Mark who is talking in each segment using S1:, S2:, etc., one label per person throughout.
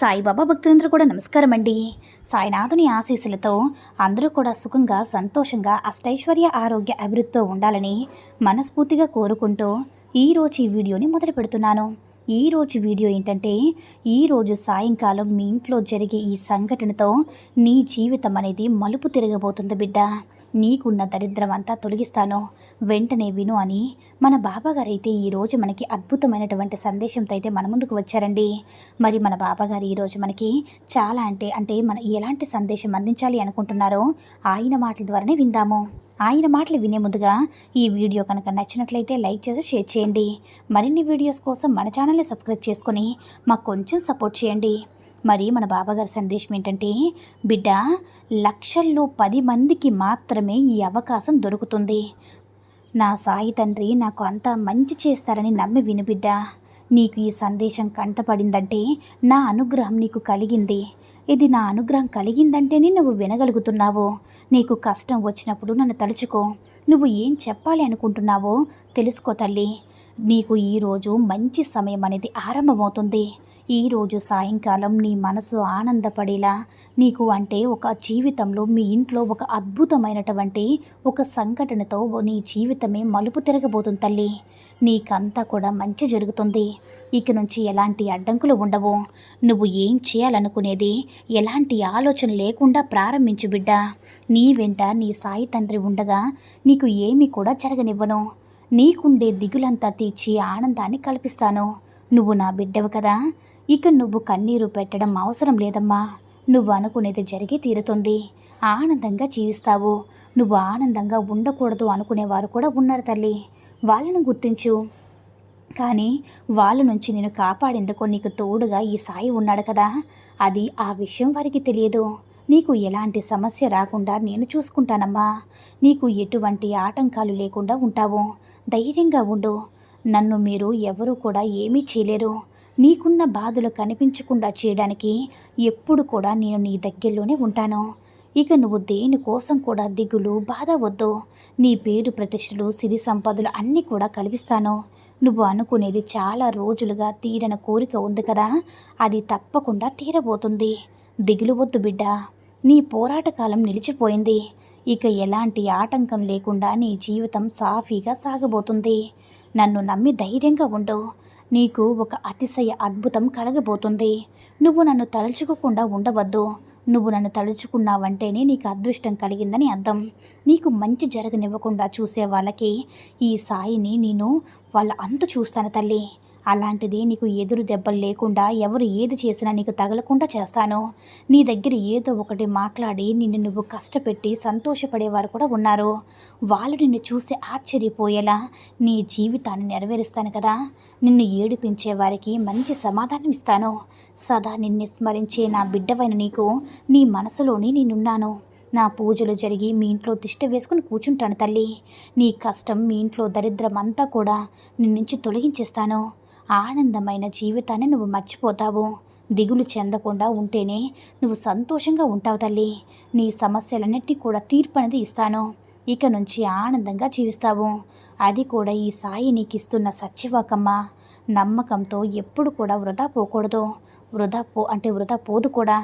S1: సాయిబాబా భక్తులందరూ కూడా నమస్కారం అండి సాయినాథుని ఆశీస్సులతో అందరూ కూడా సుఖంగా సంతోషంగా అష్టైశ్వర్య ఆరోగ్య అభివృద్ధితో ఉండాలని మనస్ఫూర్తిగా కోరుకుంటూ ఈరోజు ఈ వీడియోని మొదలు పెడుతున్నాను. ఈరోజు వీడియో ఏంటంటే ఈరోజు సాయంకాలం మీ ఇంట్లో జరిగే ఈ సంఘటనతో నీ జీవితం అనేది మలుపు తిరగబోతుంది బిడ్డ. నీకున్న దరిద్రం అంతా తొలగిస్తాను? వెంటనే విను అని. మన బాబాగారైతే ఈరోజు మనకి అద్భుతమైనటువంటి సందేశంతో అయితే మన ముందుకు వచ్చారండి. మరి మన బాబాగారు ఈరోజు మనకి చాలా అంటే అంటే మన ఎలాంటి సందేశం అందించాలి అనుకుంటున్నారో ఆయన మాటల ద్వారానే విందాము. ఆయన మాటలు వినే ముందుగా ఈ వీడియో కనుక నచ్చినట్లయితే లైక్ చేసి షేర్ చేయండి. మరిన్ని వీడియోస్ కోసం మన ఛానల్ని సబ్స్క్రైబ్ చేసుకొని మాకు కొంచెం సపోర్ట్ చేయండి. మరి మన బాబాగారి సందేశం ఏంటంటే బిడ్డ లక్షల్లో పది మందికి మాత్రమే ఈ అవకాశం దొరుకుతుంది. నా సాయి తండ్రి నాకు అంతా మంచి చేస్తారని నమ్మి విను బిడ్డ. నీకు ఈ సందేశం కంటపడిందంటే నా అనుగ్రహం నీకు కలిగింది. ఇది నా అనుగ్రహం కలిగిందంటేనే నువ్వు వినగలుగుతున్నావు. నీకు కష్టం వచ్చినప్పుడు నన్ను తలుచుకో. నువ్వు ఏం చెప్పాలి అనుకుంటున్నావో తెలుసుకో తల్లి. నీకు ఈరోజు మంచి సమయం అనేది ఆరంభమవుతుంది. ఈరోజు సాయంకాలం నీ మనసు ఆనందపడేలా నీకు అంటే ఒక జీవితంలో మీ ఇంట్లో ఒక అద్భుతమైనటువంటి ఒక సంఘటనతో నీ జీవితమే మలుపు తిరగబోతుంది తల్లి. నీకంతా కూడా మంచి జరుగుతుంది. ఇక నుంచి ఎలాంటి అడ్డంకులు ఉండవు. నువ్వు ఏం చేయాలనుకునేది? ఎలాంటి ఆలోచన లేకుండా ప్రారంభించు బిడ్డ. నీ వెంట నీ సాయి తండ్రి ఉండగా నీకు ఏమీ కూడా జరగనివ్వను. నీకుండే దిగులంతా తీర్చి ఆనందాన్ని కల్పిస్తాను. నువ్వు నా బిడ్డవు కదా. ఇక నువ్వు కన్నీరు పెట్టడం అవసరం లేదమ్మా. నువ్వు అనుకునేది జరిగి తీరుతుంది. ఆనందంగా జీవిస్తావు. నువ్వు ఆనందంగా ఉండకూడదు అనుకునేవారు కూడా ఉన్నారు తల్లి. వాళ్ళను గుర్తించు. కానీ వాళ్ళ నుంచి నేను కాపాడేందుకు నీకు తోడుగా ఈ సాయి ఉన్నాడు కదా. అది ఆ విషయం వారికి తెలియదు. నీకు ఎలాంటి సమస్య రాకుండా నేను చూసుకుంటానమ్మా. నీకు ఎటువంటి ఆటంకాలు లేకుండా ఉంటావు. ధైర్యంగా ఉండు. నన్ను మీరు ఎవరూ కూడా ఏమీ చేయలేరు. నీకున్న బాధలు కనిపించకుండా చేయడానికి ఎప్పుడు కూడా నేను నీ దగ్గరలోనే ఉంటాను. ఇక నువ్వు దేనికోసం కూడా దిగులు బాధ వద్దు. నీ పేరు ప్రతిష్టలు సిరి సంపదలు అన్నీ కూడా కల్పిస్తాను. నువ్వు అనుకునేది చాలా రోజులుగా తీరన కోరిక ఉంది కదా అది తప్పకుండా తీరబోతుంది. దిగులు వద్దు బిడ్డ. నీ పోరాట కాలం నిలిచిపోయింది. ఇక ఎలాంటి ఆటంకం లేకుండా నీ జీవితం సాఫీగా సాగబోతుంది. నన్ను నమ్మి ధైర్యంగా ఉండు. నీకు ఒక అతిశయ అద్భుతం కలగబోతుంది. నువ్వు నన్ను తలుచుకోకుండా ఉండవద్దు. నువ్వు నన్ను తలుచుకున్నావంటేనే నీకు అదృష్టం కలిగిందని అర్థం. నీకు మంచి జరగనివ్వకుండా చూసే వాళ్ళకి ఈ సాయిని నేను వాళ్ళ అంత చూస్తాను తల్లి. అలాంటిది నీకు ఎదురు దెబ్బలు లేకుండా ఎవరు ఏది చేసినా నీకు తగలకుండా చేస్తాను. నీ దగ్గర ఏదో ఒకటి మాట్లాడి నిన్ను నువ్వు కష్టపెట్టి సంతోషపడేవారు కూడా ఉన్నారు. వాళ్ళు నిన్ను చూసి ఆశ్చర్యపోయేలా నీ జీవితాన్ని నెరవేరుస్తాను కదా. నిన్ను ఏడిపించే వారికి మంచి సమాధానం ఇస్తాను. సదా నిన్ను స్మరించే నా బిడ్డవైన నీకు నీ మనసులోని నేనున్నాను. నా పూజలు జరిగి మీ ఇంట్లో తిష్ట వేసుకుని కూర్చుంటాను తల్లి. నీ కష్టం మీ ఇంట్లో దరిద్రం అంతా కూడా నీ నుంచి తొలగించేస్తాను. ఆనందమైన జీవితాన్ని నువ్వు మర్చిపోతావు. దిగులు చెందకుండా ఉంటేనే నువ్వు సంతోషంగా ఉంటావు తల్లి. నీ సమస్యలన్నిటినీ కూడా తీర్పు అనేది ఇస్తాను. ఇక నుంచి ఆనందంగా జీవిస్తావు. అది కూడా ఈ సాయి నీకు ఇస్తున్న సత్యవాకమ్మ. నమ్మకంతో ఎప్పుడు కూడా వృధా పోకూడదు. వృధా పో అంటే వృధా పోదు కూడా.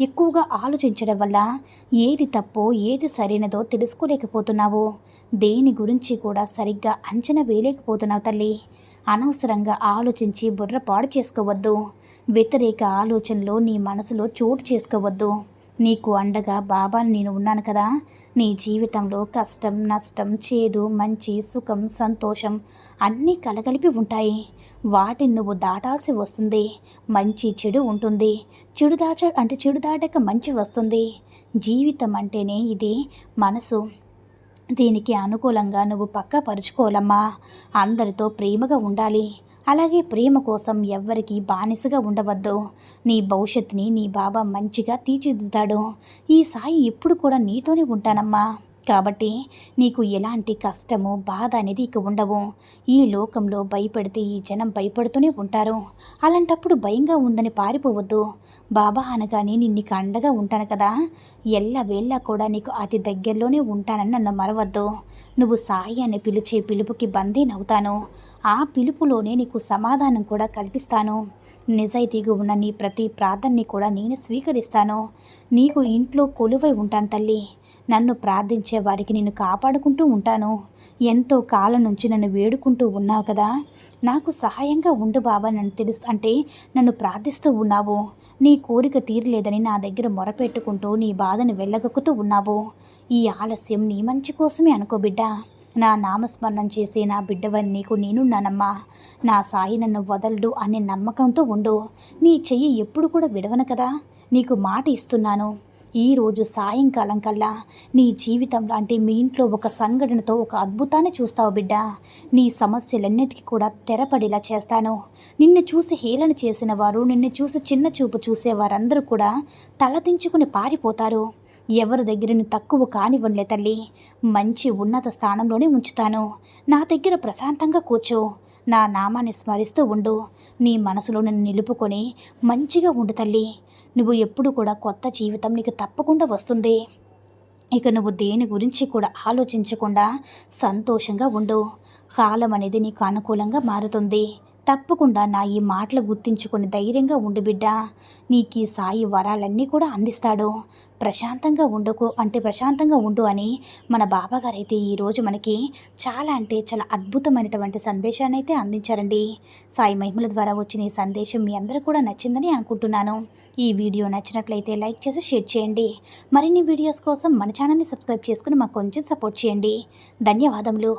S1: ఎక్కువగా ఆలోచించడం వల్ల ఏది తప్పో ఏది సరైనదో తెలుసుకోలేకపోతున్నావు. దేని గురించి కూడా సరిగ్గా అంచనా వేయలేకపోతున్నావు తల్లి. అనవసరంగా ఆలోచించి బుర్ర పాడు చేసుకోవద్దు. వ్యతిరేక ఆలోచనలు నీ మనసులో చోటు చేసుకోవద్దు. నీకు అండగా బాబాని నేను ఉన్నాను కదా. నీ జీవితంలో కష్టం నష్టం చేదు మంచి సుఖం సంతోషం అన్నీ కలగలిపి ఉంటాయి. వాటిని నువ్వు దాటాల్సి వస్తుంది. మంచి చెడు ఉంటుంది. చెడు దాట అంటే చెడు దాటక మంచి వస్తుంది. జీవితం అంటేనే ఇది మనసు. దీనికి అనుకూలంగా నువ్వు పక్కా పరుచుకోవాలమ్మా అందరితో ప్రేమగా ఉండాలి. అలాగే ప్రేమ కోసం ఎవ్వరికి బానిసగా ఉండవద్దు. నీ భవిష్యత్తుని నీ బాబా మంచిగా తీర్చిదిద్దాడు ఈ సాయి ఎప్పుడు కూడా నీతోనే ఉంటానమ్మా. కాబట్టి నీకు ఎలాంటి కష్టము బాధ అనేది ఇక ఉండవు. ఈ లోకంలో భయపడితే ఈ జనం భయపడుతూనే ఉంటారు. అలాంటప్పుడు భయంగా ఉందని పారిపోవద్దు. బాబా అనగానే నేను నీకు అండగా ఉంటాను కదా. ఎల్ల వేళ్ళ కూడా నీకు అతి దగ్గరలోనే ఉంటానని నన్ను మరవద్దు. నువ్వు సాయి అని పిలిచే పిలుపుకి బందీనవుతాను ఆ పిలుపులోనే నీకు సమాధానం కూడా కల్పిస్తాను. నిజాయితీగా ఉన్న నీ ప్రతి ప్రార్థనని కూడా నేను స్వీకరిస్తాను. నీకు ఇంట్లో కొలువై ఉంటాను తల్లి. నన్ను ప్రార్థించే వారికి నేను కాపాడుకుంటూ ఉంటాను. ఎంతో కాలం నుంచి నన్ను వేడుకుంటూ ఉన్నావు కదా. నాకు సహాయంగా ఉండు బాబా నన్ను తెలుసు అంటే నన్ను ప్రార్థిస్తూ ఉన్నావు. నీ కోరిక తీరలేదని నా దగ్గర మొరపెట్టుకుంటూ నీ బాధను వెళ్ళగక్కుతూ ఉన్నావు. ఈ ఆలస్యం నీ మంచి కోసమే అనుకో బిడ్డ. నా నామస్మరణం చేసే నా బిడ్డవని నీకు నేనున్నానమ్మా. నా సాయి నన్ను వదలడు అనే నమ్మకంతో ఉండు. నీ చెయ్యి ఎప్పుడు కూడా విడవను కదా. నీకు మాట ఇస్తున్నాను. ఈరోజు సాయంకాలం కల్లా నీ జీవితం లాంటి మీ ఇంట్లో ఒక సంఘటనతో ఒక అద్భుతాన్ని చూస్తావు బిడ్డ. నీ సమస్యలన్నిటికీ కూడా తెరపడేలా చేస్తాను. నిన్ను చూసి హేళన చేసిన వారు నిన్ను చూసి చిన్న చూపు చూసే వారందరూ కూడా తలదించుకుని పారిపోతారు. ఎవరి దగ్గరని తక్కువ కానివ్వనులే తల్లి. మంచి ఉన్నత స్థానంలోనే ఉంచుతాను. నా దగ్గర ప్రశాంతంగా కూర్చో. నా నామాన్ని స్మరిస్తూ ఉండు. నీ మనసులో నన్ను నిలుపుకొని మంచిగా ఉండు తల్లి. నువ్వు ఎప్పుడు కూడా కొత్త జీవితం నీకు తప్పకుండా వస్తుంది. ఇక నువ్వు దేని గురించి కూడా ఆలోచించకుండా సంతోషంగా ఉండు. కాలం అనేది నీకు అనుకూలంగా మారుతుంది. తప్పకుండా నా ఈ మాటలు గుర్తించుకొని ధైర్యంగా ఉండు బిడ్డ. నీకు ఈ సాయి వరాలన్నీ కూడా అందిస్తాడు. ప్రశాంతంగా ఉండకు అంటే ప్రశాంతంగా ఉండు అని మన బాబాగారు అయితే ఈరోజు మనకి చాలా అంటే చాలా అద్భుతమైనటువంటి సందేశాన్ని అయితే అందించారండి. సాయి మహిమల ద్వారా వచ్చిన ఈ సందేశం మీ అందరూ కూడా నచ్చిందని అనుకుంటున్నాను. ఈ వీడియో నచ్చినట్లయితే లైక్ చేసి షేర్ చేయండి. మరిన్ని వీడియోస్ కోసం మన ఛానల్ని సబ్స్క్రైబ్ చేసుకుని మాకు కొంచెం సపోర్ట్ చేయండి. ధన్యవాదములు.